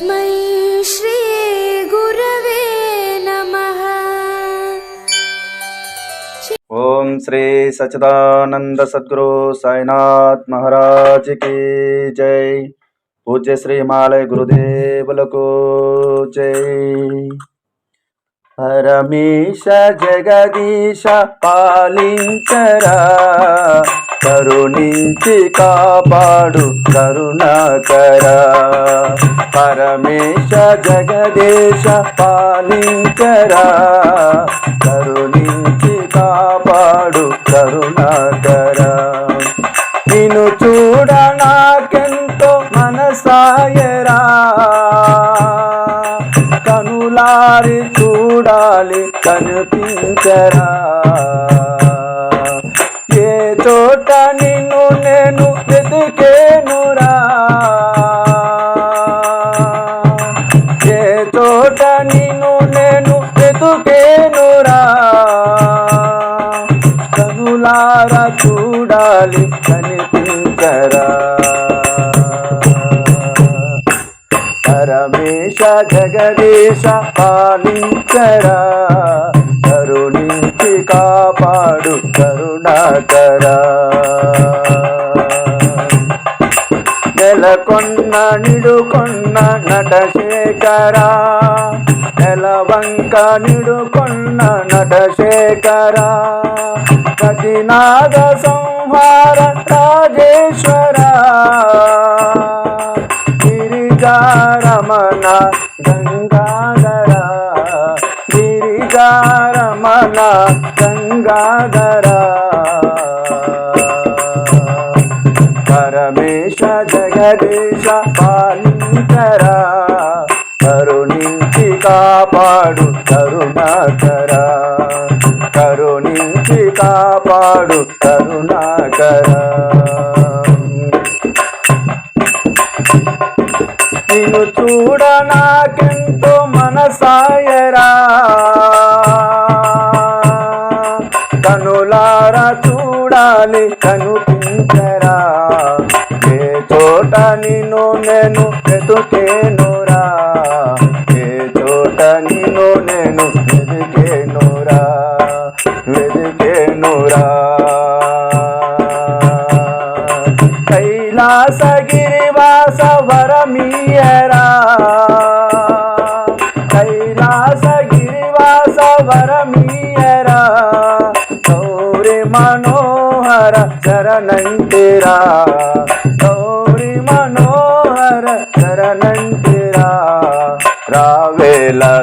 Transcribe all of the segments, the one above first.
तस्मै श्रीगुरवे नमः ॐ श्री सच्चिदानन्दसद्गुरु साईनाथ महाराज की जय पूज्य श्री हिमालय गुरुदेवलको जय रमेश जगदीश पालिङ्करा కరుణించి కాపాడు కరుణాకర. పరమేశ జగదేశ పాలించరా. కరుణించి కాపాడు కరుణాకర. నిన్ను చూడ నాకెంతో మనసాయరా. కనులారి చూడాలి కనిపించరా. చోట నిన్ను నేను వెతికేనురా. ఏ చోట నిన్ను నేను వెతుకేనురా. కనులారా చూడాలి కనిపించరా. పరమేశ జగదీశ పాలించరా. కరుణించి కాపాడు కరు కరుణాకరా. నెలకొన్న నిడుకొన్న నటశేఖరా. నెలవంక నిడుకొన్న నటశేఖరా. కదినాగ సంహార రాజేశ్వరా. గిరిజారమణ గంగాధర. గిరిజారమణ గంగాధరా. జగదీశ పాలించరా కరుణించి కాపాడు కరుణాకరా. కరుణించి కాపాడు కరుణాకరా. నిన్ను చూడ నాకెంతో మనసాయరా. కనులారా చూడాలి కనుపించరా. నిన్ను నేను వెతుకేనురా ఏ చోట నిన్ను నేను వెతికేనురా వెతికేనురా కైలాసగిరివాస వరమీయరా కైలాసగిరివాస వరమీయరా గౌరి మనోహర శరణంతిరా.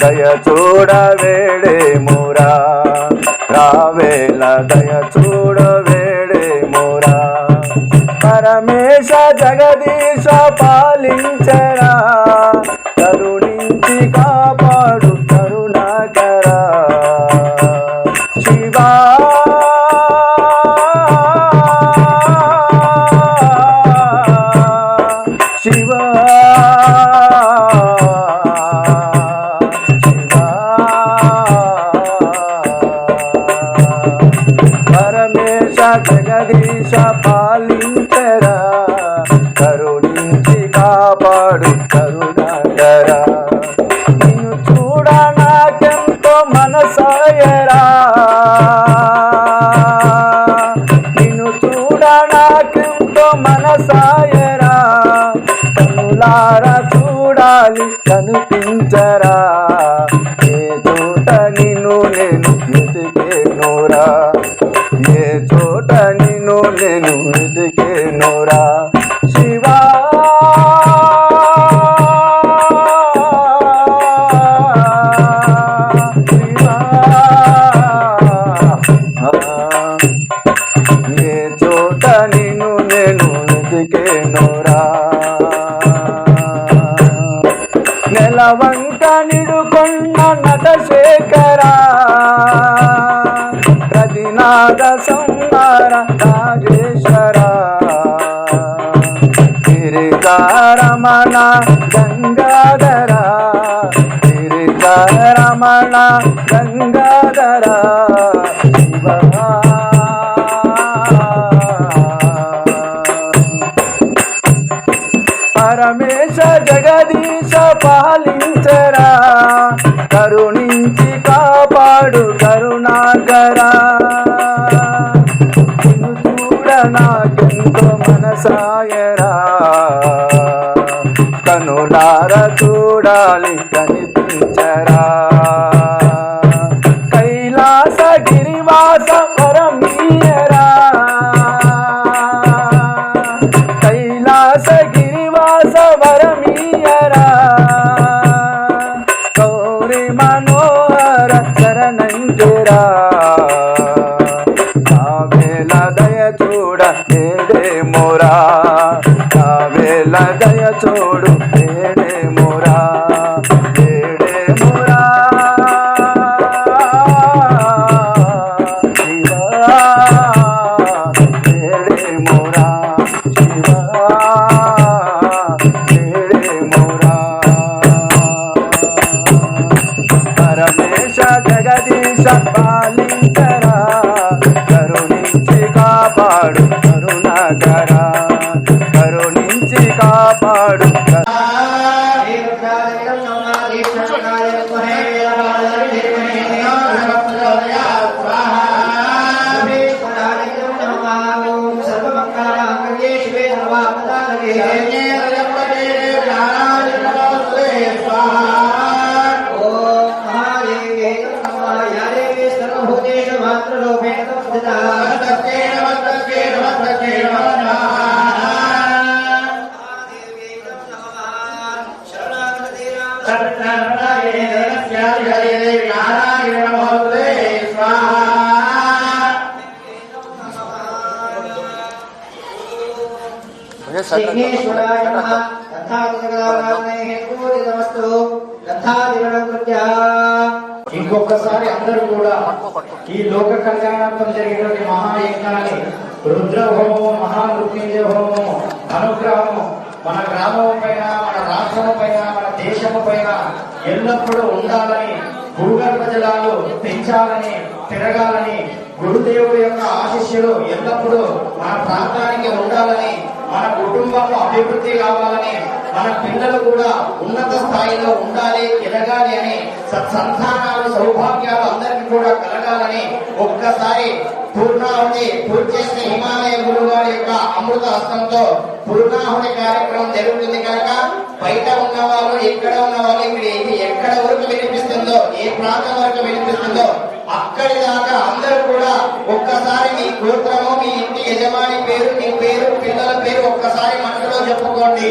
దయ చూడవేడే వేడేమురా రావేల దయ చూడవేడే వేడేమురా పరమేశ జగదీశ పాలించ కళ్ళారా చూడాలి కనిపించరా? రమణ గంగాధర శివ పరమేశ జగదీశ పాలించరా కరుణించి కాపాడు కరుణాకరా. నిన్ను నాకెంతో మనసాయరా. కనులార చూడాలి కని చరా కైలాస గిరివాస పరమీయరా కైలాస గిరివాస వరమీయరా గౌరి మనోహర శరణంజరా. కావేల దయ చూడ ఏడే మోరా. కావేల దయ చూడు ఏడే ఈ లోక కళ్యాణార్థం జరిగినటువంటి మహాయజ్ఞాన్ని రుద్ర హోమము మహామృత్యుంజయ హోమము అనుగ్రహము మన గ్రామం పైన మన రాష్ట్రము పైన మన దేశము పైన ఎల్లప్పుడూ ఉండాలని భూగర్భ జలాలు పెంచాలని తిరగాలని గురుదేవుడి యొక్క ఆశిష్యులు ఎల్లప్పుడూ మన ప్రాంతానికి ఉండాలని మన కుటుంబంలో అభివృద్ధి కావాలని మన పిల్లలు కూడా ఉన్నత స్థాయిలో ఉండాలి ఎదగాలి అని సత్సంతానాలు సౌభాగ్యాలు అందరికీ కూడా కలగాలని ఒక్కసారి పూర్ణాహుని పూర్తి చేసిన హిమాలయ గురువు గారి యొక్క అమృత హస్తంతో పూర్ణాహుని కార్యక్రమం జరుగుతుంది కనుక బయట ఉన్న వాళ్ళు ఎక్కడ ఉన్న వాళ్ళు ఇక్కడ ఇది ఎక్కడ వరకు వినిపిస్తుందో ఏ ప్రాంతం వరకు వినిపిస్తుందో అక్కడి దాకా అందరూ కూడా ఒక్కసారి మీ గోత్రము మీ ఇంటి యజమాని పేరు మీ పేరు పిల్లల పేరు ఒక్కసారి మనసులో చెప్పుకోండి.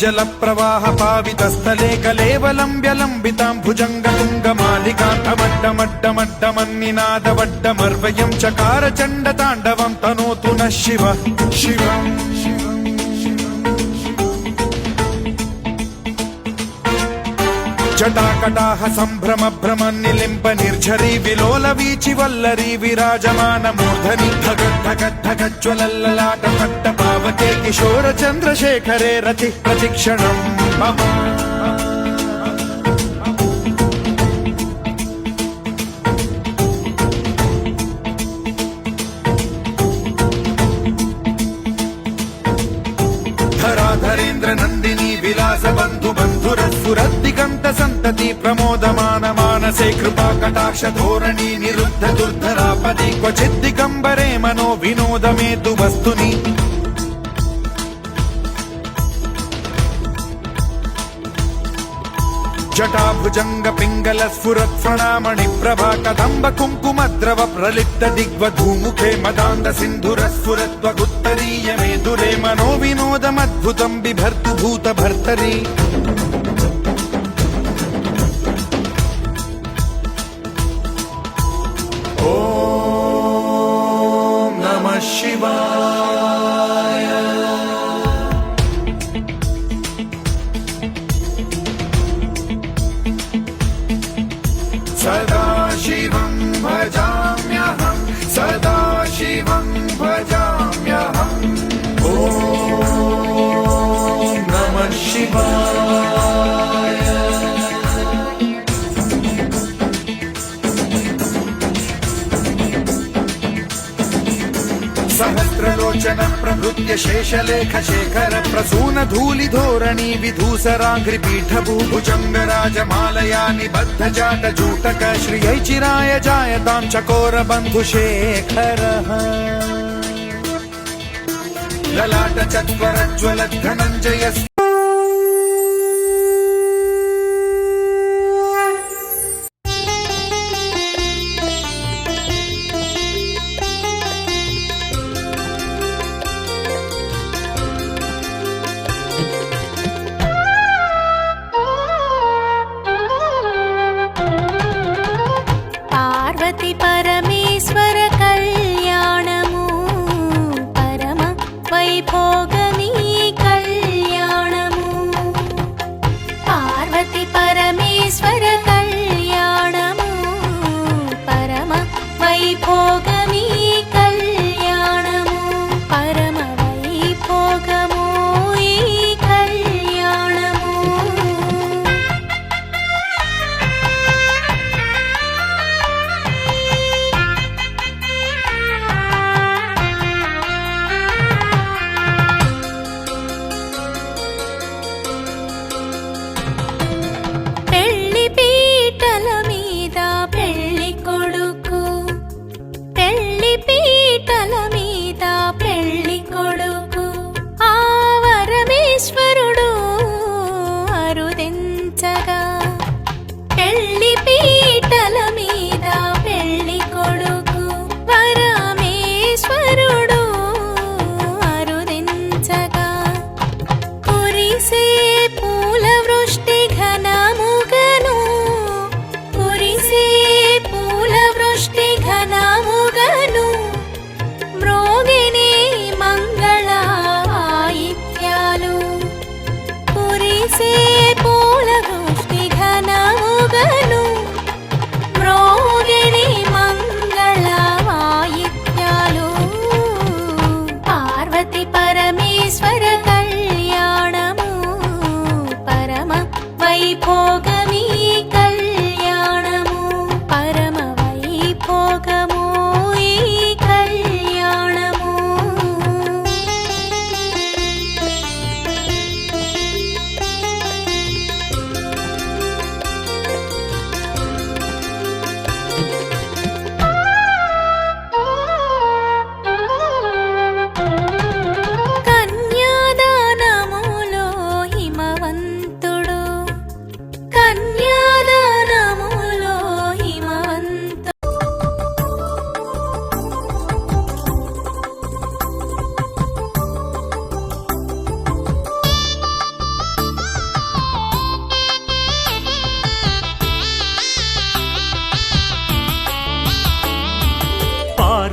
जलप्रवाहपावितस्थले कलेवलम्ब्यलम्बितां भुजङ्गलिङ्गमालिकाटमड्डमड्डमड्डमन्निनादवड्डमर्वयं चकारचण्डताण्डवं तनोतु नः शिव शिव जटाकटाह सम्भ्रमभ्रमन्निलिम्ब निर्झरी विलोलवीचि वल्लरी विराजमान వీచి పట్ట పావకే కిశోర చంద్రశేఖరే రతి ప్రతిక్షణం మమ బంధుర సురద్దిగంత సంతతి ప్రమోదమాన మానసే కృపా కటాక్ష ధోరణి నిరుద్ధ దుర్ధరాపది క్వచిద్దిగంబరే మనో వినోదమేతు వస్తుని జటాభుజంగ పింగళ స్ఫురత్ణామణి ప్రభా కదంబ కుంకుమద్రవ ప్రలిప్త దిగ్వధూముఖే మదాంద సింధుర స్ఫురత్వ స్ఫురత్వగుత్తరీయ మేదురే మనో వినోదమద్భుతం బిభర్తు భూత భర్తరీ. Bye. शेषलेखशेखर प्रसूनधूलिधोरणि विधूसराङ्घ्रिपीठ भूभुजङ्गराजमालया निबद्धजाटजूटक श्रियै चिराय जायतां चकोरबन्धुशेखरः ललाटचत्वरज्ज्वलद्धनञ्जयस्य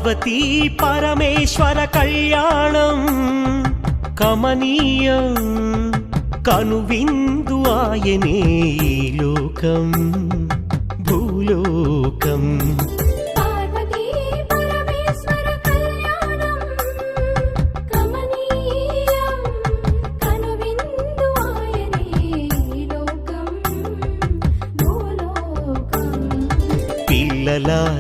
పార్వతీ పరమేశ్వర కళ్యాణం కమనీయం కనువిందు ఆయనే లోకం భూలోకం.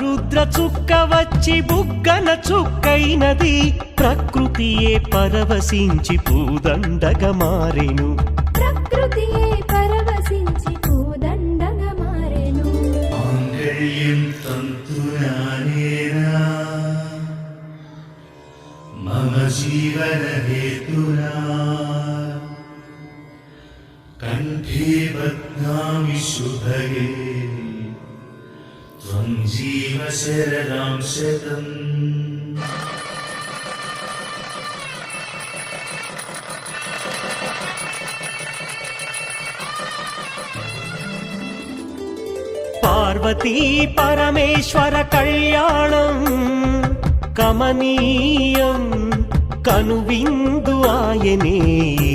రుద్ర చుక్క వచ్చి బుగ్గన చుక్కైనది. ప్రకృతియే పరవశించి పూదండగా మారెను. ప్రకృతియే పరవశించి పూదండగా మారెను. మాంగళ్యం తంతునానేనా మమ జీవన హేతునా కంఠే బధ్నామి శుభగే. త్వం జీవ శరదాం శతం పార్వతీ పరమేశ్వర కళ్యాణం కమనీయం కనువిందు ఆయనే ఈ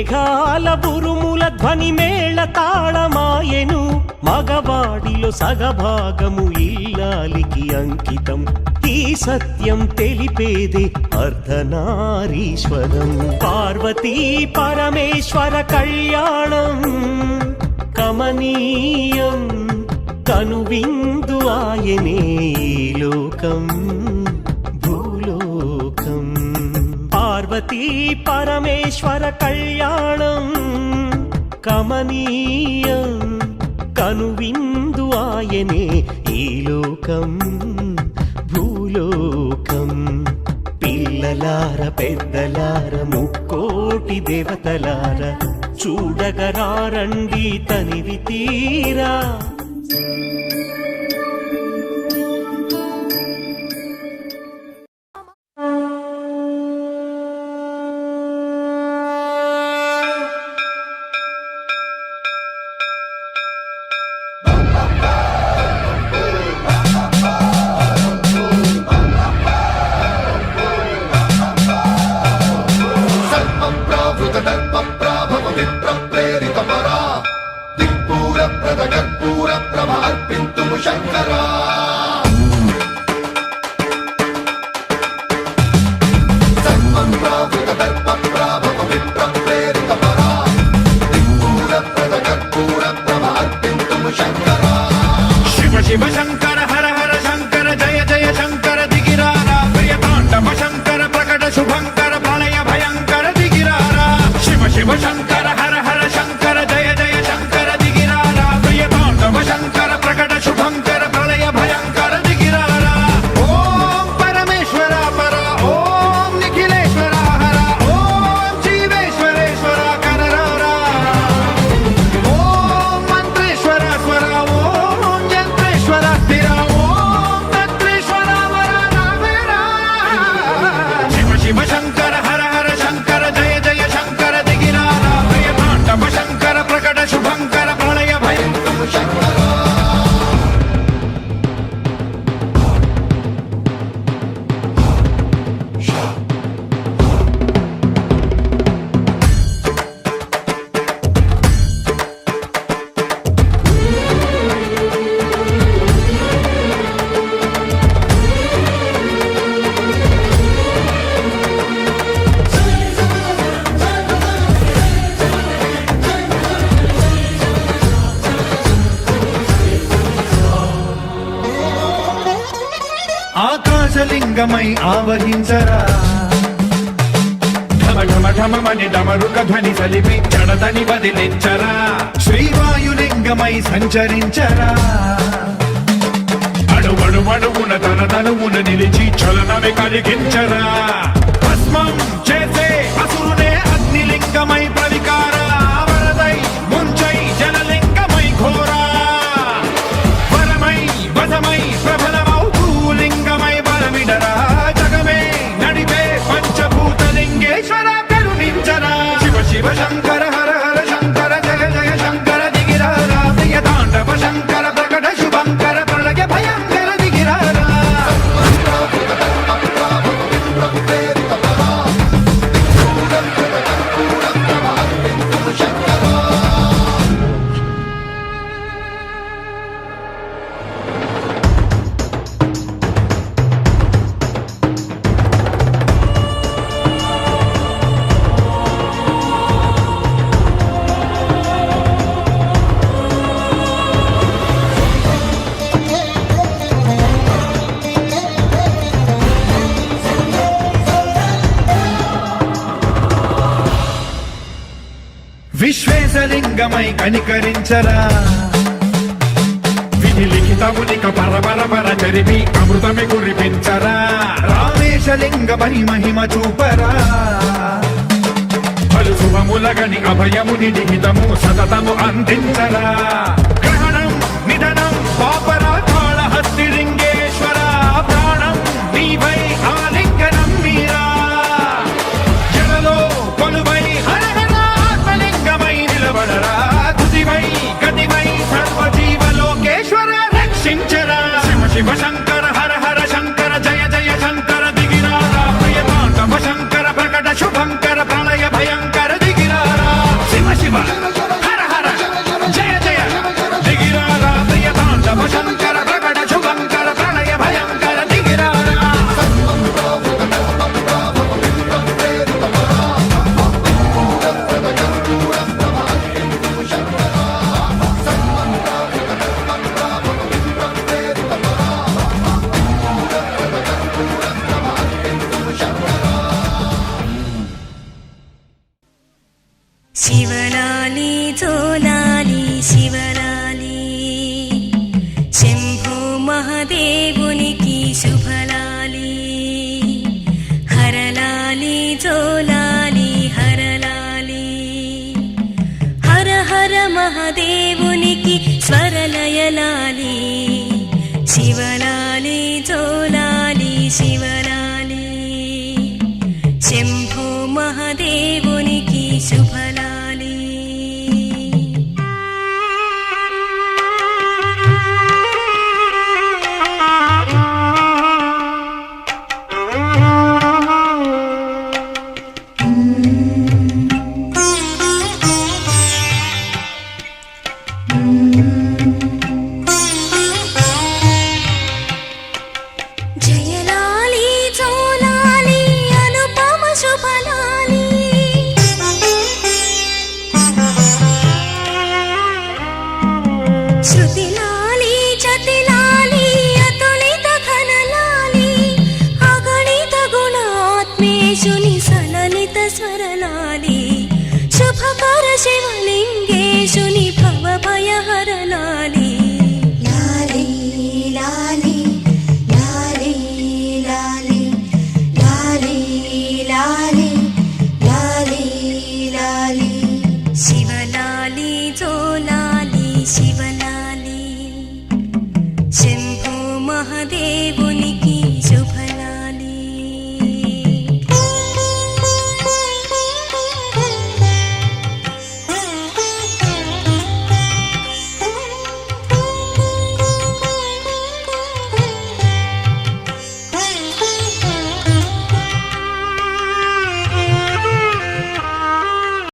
మేఘాల బురుముల ధ్వని మేళ తాళమాయెను. మగవాడిలో సగభాగము ఇల్లాలికి అంకితం. ఈ సత్యం తెలిపేదే అర్ధనారీశ్వరం. పార్వతీ పరమేశ్వర కళ్యాణం కమనీయం కనువిందు ఆయనే లోకం భూలోకం. పార్వతీ పరమేశ్వర కళ్యాణం కమనీయం కనువిందు ఆయనే ఈ లోకం భూలోకం. పిల్లలార పెద్దలార ముక్కోటి దేవతలార చూడగరారండి తనివి తీరా. చడదని వదిలించరా. శ్రీవాయులింగమై సంచరించరా. అడువడు అడువడువడువున తన తనువున నిలిచి చలనమే కలిగించరా. భస్మం చేసే అసురునే అగ్నిలింగమై ശിവശങ്കർ సంగమై కనికరించరా. విధి లిఖితమునిక పరపరపర చరిపి అమృతమి కురిపించరా. రామేశలింగ మహిమహిమ చూపరా. పలు అభయముని నిహితము సతతము అందించరా.